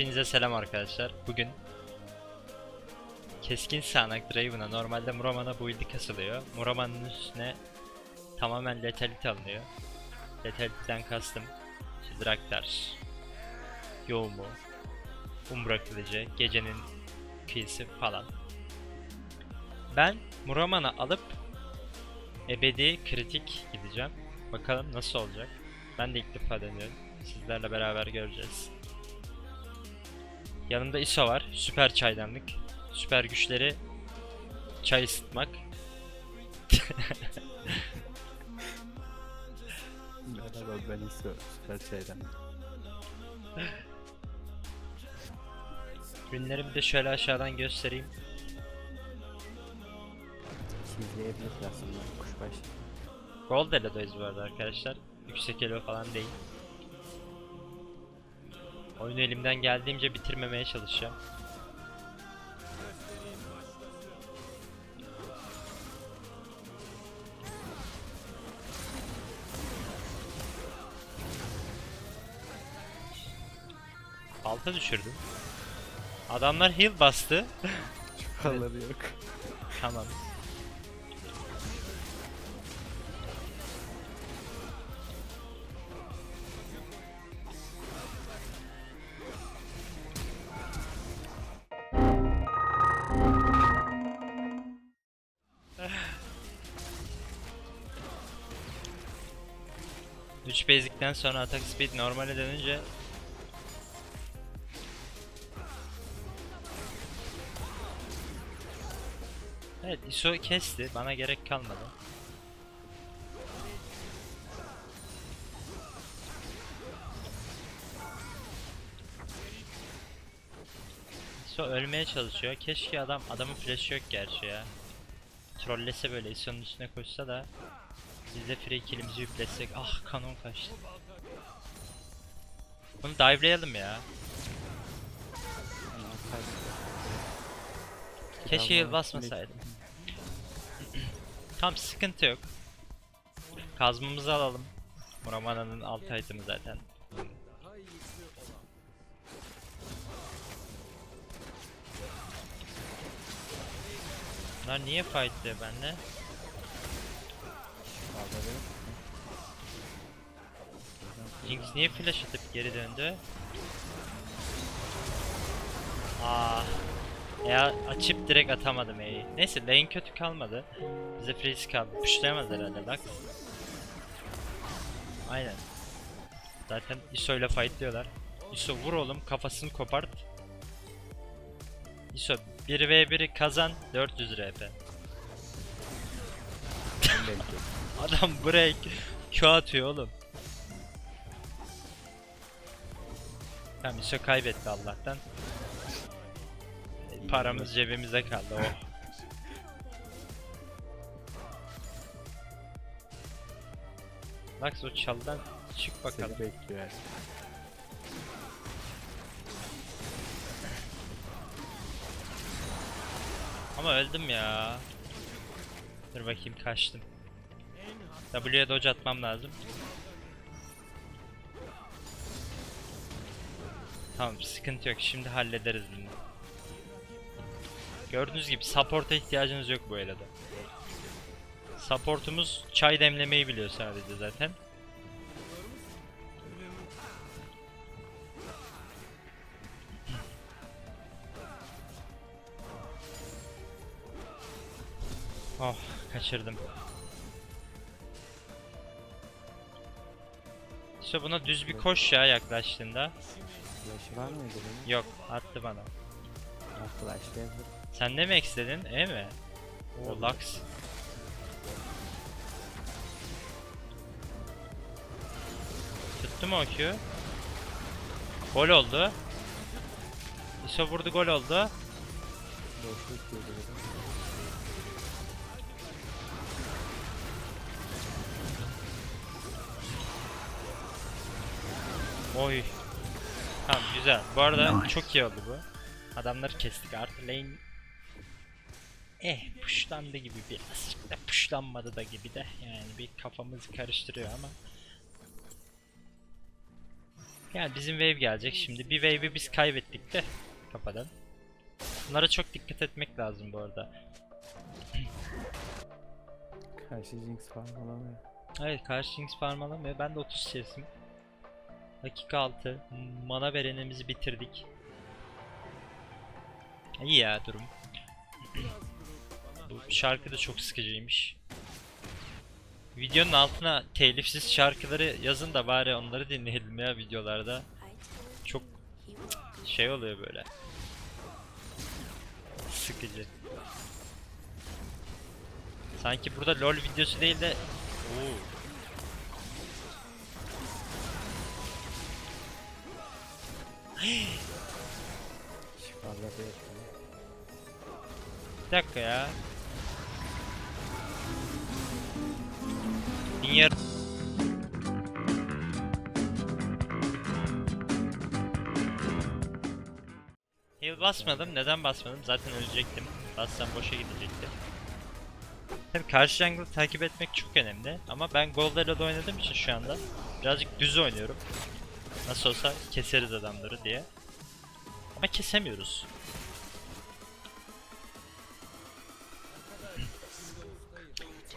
Hepinize selam arkadaşlar. Bugün Keskin Sağanak Draven'a normalde Muraman'a bu build'i kasılıyor. Muraman'ın üstüne tamamen Lethality alınıyor. Lethality'den kastım işte Draktar, Yoğumu, Umbra Kılıcı, Gecenin Kıyısı falan. Ben Muraman'ı alıp ebedi kritik gideceğim. Bakalım nasıl olacak. Ben de ilk defa deniyorum. Sizlerle beraber göreceğiz. Yanımda ISO var. Süper çaydanlık. Süper güçleri çay ısıtmak. Merhaba ben İso Süper Çay'dan. Ürünlerimi de şöyle aşağıdan göstereyim. Çizleyebilir aslında kuşbaş. Gold Elo'dayız bu arada arkadaşlar. Yüksek elo falan değil. Oyunu elimden geldiğince bitirmemeye çalışacağım. Alta düşürdüm. Adamlar heal bastı. Çukalları yok. Tamam. Üç basic'ten sonra atak speed normale dönünce Evet ISO kesti bana gerek kalmadı. ISO ölmeye çalışıyor. Keşke adam adamın flash yok gerçi ya. Trollese böyle ISO'nun üstüne koşsa da biz de free kill'imizi yükletsek. Ah kanon kaçtı. Bunu dive'layalım ya. Keşke heal basmasaydım. Tam sıkıntı yok. Kazmamızı alalım. Muramana'nın alt item'ı zaten. Bunlar niye fight diyor Jinx niye flash atıp geri döndü? Aa, ya açıp direkt atamadım E'yi. Neyse lane kötü kalmadı. Bize freeze kaldı. Pushlayamaz herhalde bak. Aynen. Zaten ISO ile fightlıyorlar. ISO vur oğlum kafasını kopart. ISO 1v1'i kazan 400 RP. Adam break Q atıyor oğlum. Tamam ISO kaybetti Allah'tan. Paramız cebimizde kaldı oh. Max o çaldan çık bakalım. Seni bekliyor. Ama öldüm ya. Dur bakayım kaçtım. W'ye dodge atmam lazım. Tamam sıkıntı yok şimdi hallederiz bunu. Gördüğünüz gibi support'a ihtiyacınız yok bu elada. Supportumuz çay demlemeyi biliyor sadece zaten. Oh kaçırdım. İşte buna düz bir koş ya yaklaştığında. Flash'ı var mıydı benim? Yok attı bana. Ya flash'layabilir. Sen ne mi istedin? E mi? O Lux. Tuttu mu o Q? Gol oldu. İso vurdu gol oldu. Boşluk diyordu dedim. Oy. Tamam güzel. Bu arada çok iyi oldu bu. Adamları kestik. Artı lane eh pushlandı gibi birazcık da pushlanmadı da gibi de yani bir kafamızı karıştırıyor ama Yani bizim wave gelecek şimdi. Bir wave'i biz kaybettik de kafadan. Bunlara çok dikkat etmek lazım bu arada. Karşı Jinx falan olamıyor. Evet karşı Jinx farm alamıyor. Ben de 30 sesim. Dakika 6. Mana verenimizi bitirdik. İyi ya durum. Bu şarkı da çok sıkıcıymış. Videonun altına telifsiz şarkıları yazın da bari onları dinleyelim ya videolarda. Çok şey oluyor böyle. Sıkıcı. Sanki burada LoL videosu değil de Oo. Bir dakika ya. Niye? Heal basmadım. Neden basmadım? Zaten ölecektim. Bassam boşa gidecekti. Tabii karşı jungle takip etmek çok önemli. Ama ben Goldero'da oynadığım için şu anda birazcık düz oynuyorum. Nasıl olsa keseriz adamları diye. Ama kesemiyoruz.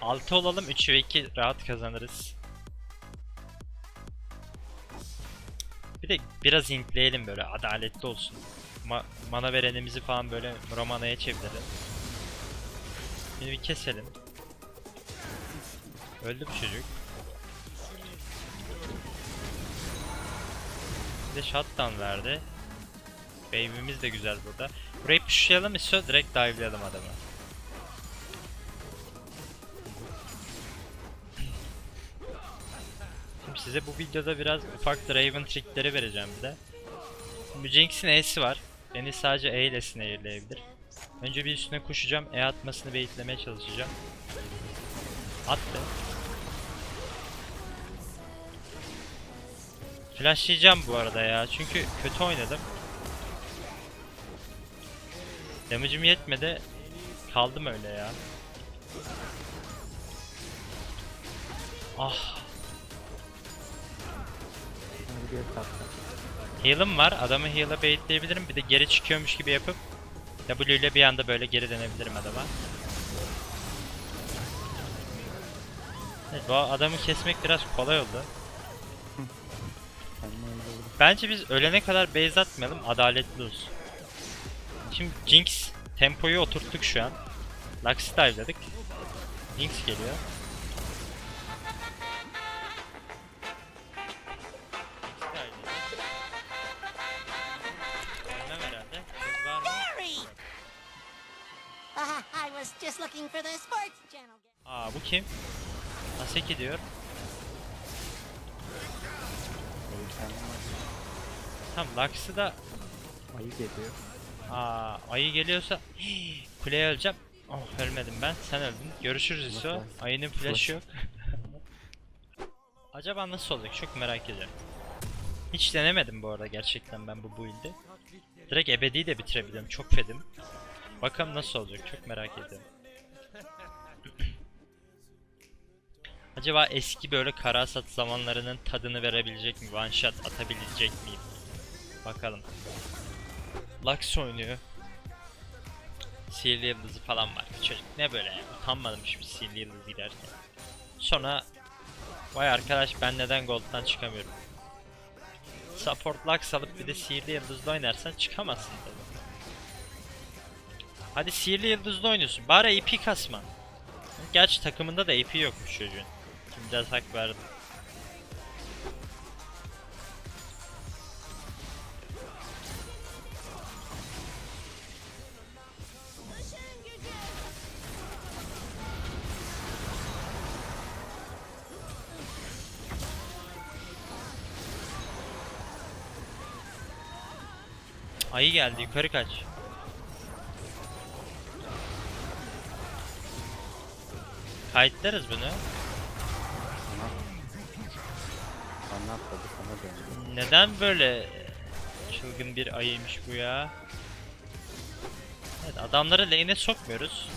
Altı olalım 3 ve 2 rahat kazanırız. Bir de biraz intleyelim böyle adaletli olsun. Ma mana verenimizi falan böyle Romana'ya çevirelim. Şimdi bir keselim. Öldü bu çocuk. Bir de shutdown verdi. Baby'miz de güzel burada. Burayı pushlayalım istiyor direkt dive'layalım adamı. Size bu videoda biraz ufak Draven trickleri vereceğim bir de. Jinx'in E'si var. Beni sadece E ile snare'leyebilir. Önce bir üstüne koşacağım. E atmasını baitlemeye çalışacağım. Attı. Flashlayacağım bu arada ya. Çünkü kötü oynadım. Damage'im yetmedi. Kaldım öyle ya. Ah. Bir tatlı. Heal'ım var. Adamı heal'a baitleyebilirim. Bir de geri çıkıyormuş gibi yapıp W ile bir anda böyle geri dönebilirim adama. Evet, bu adamı kesmek biraz kolay oldu. Bence biz ölene kadar base atmayalım, adaletli olsun. Şimdi Jinx tempoyu oturttuk şu an. Lux'ı dive'ladık. Jinx geliyor. Just looking for the sports channel. Aa bu kim? Haseki diyor. Tamam Lux'ı da Ayı geliyor. Aa, ayı geliyorsa kuleye öleceğim. Oh ölmedim ben. Sen öldün. Görüşürüz İso. Ayının flash'ı yok. Acaba nasıl olacak? Çok merak ediyorum. Hiç denemedim bu arada gerçekten ben bu build'i. Direkt ebedi de bitirebilirim. Çok fedim. Bakalım nasıl olacak? Çok merak ediyorum. Acaba eski böyle karasat zamanlarının tadını verebilecek mi? One shot atabilecek miyim? Bakalım. Lux oynuyor. Sihirli yıldızı falan var. Çocuk ne böyle ya? Utanmadım şu sihirli yıldız giderken. Sonra vay arkadaş ben neden gold'dan çıkamıyorum? Support Lux alıp bir de sihirli yıldızla oynarsan çıkamazsın tabii. Hadi sihirli yıldızla oynuyorsun. Bari AP kasma. Gerçi takımında da AP yokmuş çocuğun. Biraz hak verdim. Ayı geldi yukarı kaç. Kayıtlarız bunu. Atladı sana döndü. Neden böyle çılgın bir ayıymış bu ya? Evet adamları lane'e sokmuyoruz.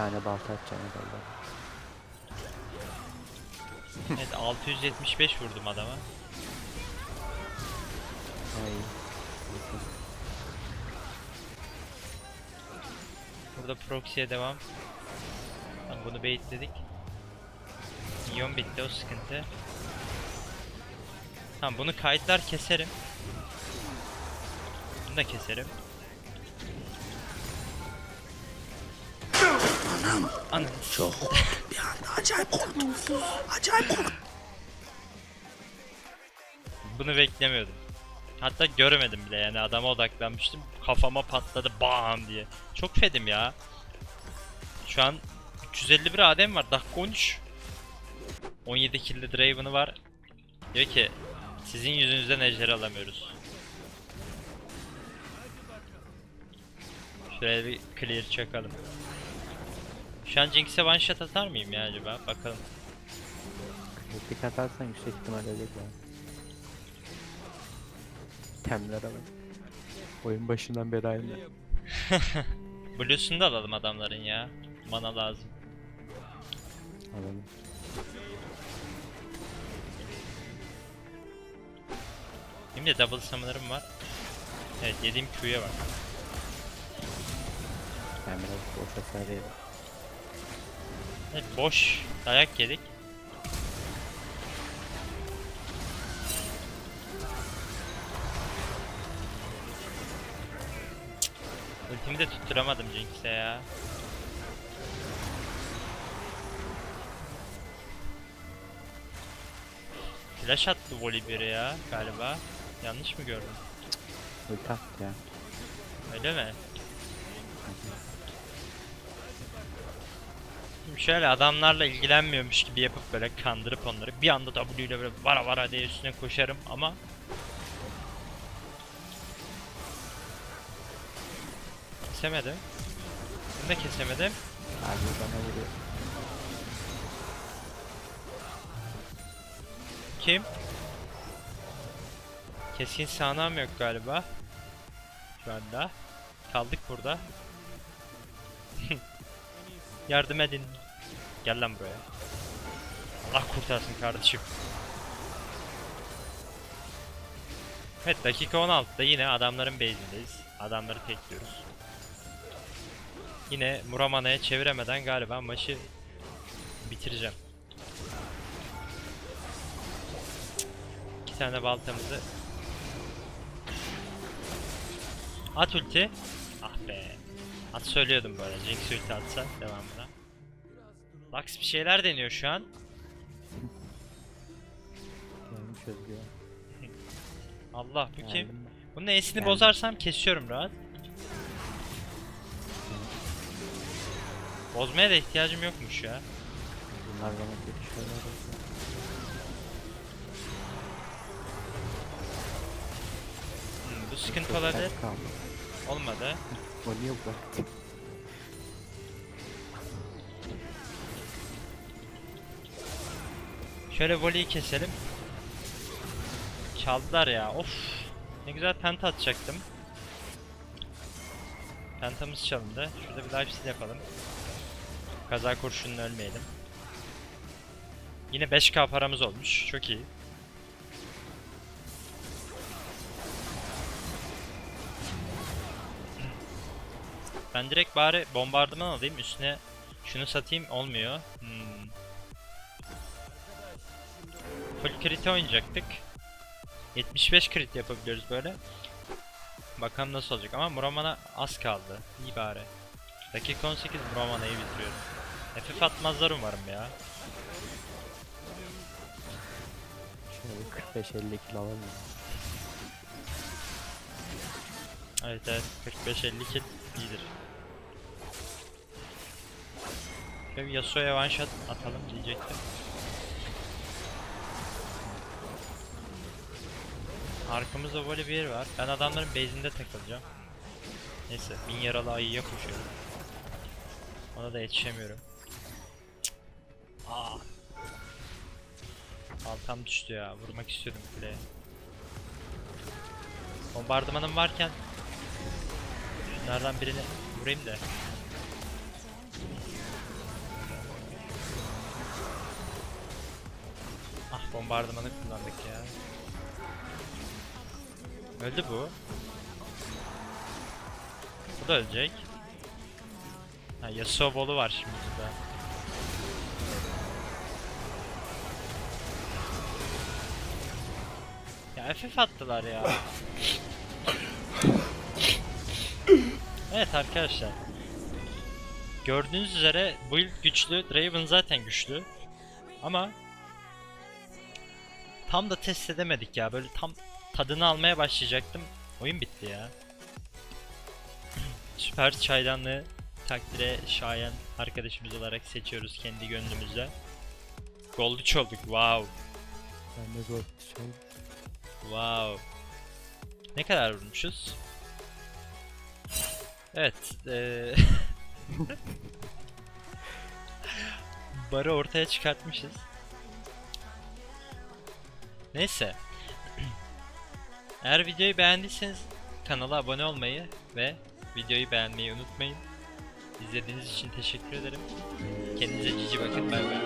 tane balta atacağım herhalde. Evet 675 vurdum adama. Ay. Burada proxy'ye devam. Tamam bunu baitledik. Minyon bitti o sıkıntı. Tamam bunu kayıtlar keserim. Bunu da keserim. Anam. Anam. Çok Bir anda acayip korktum. Acayip korktum. Bunu beklemiyordum. Hatta göremedim bile yani adama odaklanmıştım. Kafama patladı bam diye. Çok fedim ya. Şu an 351 adem var. Dakika 13. 17 killi Draven'ı var. Diyor ki sizin yüzünüzden ejderi alamıyoruz. Şuraya bir clear çakalım. Şu an Jinx'e one shot atar mıyım ya acaba? Bakalım. Kritik atarsan yüksek ihtimal ölecek. Temlere bak. Oyun başından beri aynı. Blue'sunu da alalım adamların ya. Mana lazım. Alalım. Benim de double summoner'ım var. Evet yediğim Q'ya bak. Ben biraz boş hasar yedim. Evet boş dayak yedik. Ultimi de tutturamadım Jinx'e ya. Flash attı volley biri ya galiba. Yanlış mı gördüm? Ulti attı ya. Öyle mi? Şimdi şöyle adamlarla ilgilenmiyormuş gibi yapıp böyle kandırıp onları bir anda W ile böyle vara vara diye üstüne koşarım ama Kesemedim. Bunu da kesemedim. Abi bana vuruyor. Kim? Keskin sağanağım yok galiba. Şu anda. Kaldık burada. Yardım edin. Gel lan buraya. Allah kurtarsın kardeşim. Evet dakika 16'da yine adamların base'indeyiz. Adamları tekliyoruz. Yine Muramana'ya çeviremeden galiba maçı bitireceğim. İki tane baltamızı At ulti. Ah be. At söylüyordum böyle. Jinx ulti atsa devamına. Lux bir şeyler deniyor şu an. Allah bu kim? Bunun E'sini bozarsam kesiyorum rahat. Bozmaya da ihtiyacım yokmuş ya. Bunlar bana kötü şeyler. Hmm, bu sıkıntı olabilir. kaldı. Olmadı. O niye bıraktı? Şöyle voleyi keselim. Çaldılar ya. Of. Ne güzel penta atacaktım. Pentamız çalındı. Şurada bir life steal yapalım. Kaza kurşunla ölmeyelim. Yine 5k paramız olmuş. Çok iyi. Ben direkt bari bombardıman alayım. Üstüne şunu satayım. Olmuyor. Hmm. Full crit oynayacaktık. 75 crit yapabiliyoruz böyle. Bakalım nasıl olacak ama Muramana az kaldı. İyi bari. Dakika 18 Muramana'yı bitiriyorum. FF atmazlar umarım ya. Şöyle 45-50 kilo alalım. Evet evet 45-50 kill iyidir. Şöyle bir Yasuo'ya one shot atalım diyecektim. Arkamızda böyle bir yer var. Ben adamların base'inde takılacağım. Neyse bin yaralı ayıya koşuyorum. Ona da yetişemiyorum. Aa. Altam düştü ya. Vurmak istiyordum kuleye. Bombardımanım varken şunlardan birini vurayım da. Ah bombardımanı kullandık ya. Öldü bu. Bu da ölecek. Ha, Yasuo bolu var şimdi burada. FF attılar ya. evet arkadaşlar. Gördüğünüz üzere build güçlü, Draven zaten güçlü. Ama tam da test edemedik ya. Böyle tam tadını almaya başlayacaktım. Oyun bitti ya. Süper çaydanlığı takdire şayan arkadaşımız olarak seçiyoruz kendi gönlümüzde. Gold 3 olduk. Wow. Ben de gol şey. Wow. Ne kadar vurmuşuz? Evet. eee Barı ortaya çıkartmışız. Neyse. Eğer videoyu beğendiyseniz kanala abone olmayı ve videoyu beğenmeyi unutmayın. İzlediğiniz için teşekkür ederim. Kendinize cici bakın. Bay bay.